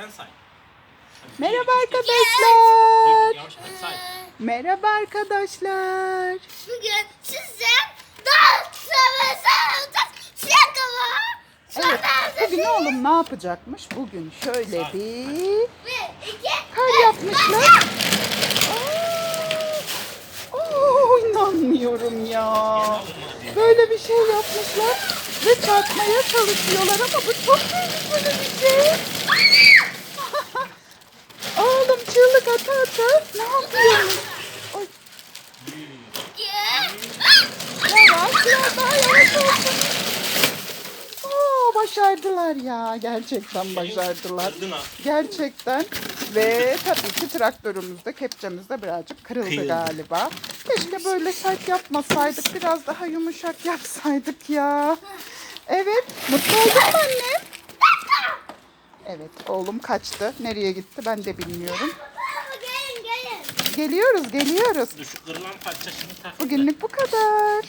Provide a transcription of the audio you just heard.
Sen say. Merhaba arkadaşlar. Merhaba arkadaşlar. Bugün size dans savaşı. Şaka? Evet, bugün oğlum ne yapacakmış? Bugün şöyle bir kar yapmışlar. Aa, Oo, inanmıyorum ya. Böyle bir şey yapmışlar ve çarpmaya çalışıyorlar ama bu çok tehlikeli bir şey. Ata ata ne yapıyorsun? Yavaş biraz daha yavaş olsun. Oo, başardılar ya. Gerçekten başardılar. Gerçekten. Ve tabii ki traktörümüzde, kepçemizde birazcık kırıldı galiba. Keşke böyle sert yapmasaydık. Biraz daha yumuşak yapsaydık ya. Evet. Mutlu oldun mu anne? Evet. Oğlum kaçtı. Nereye gitti ben de bilmiyorum. Geliyoruz, geliyoruz. Dur şu kırılan parçasını tak. Bugünlük bu kadar.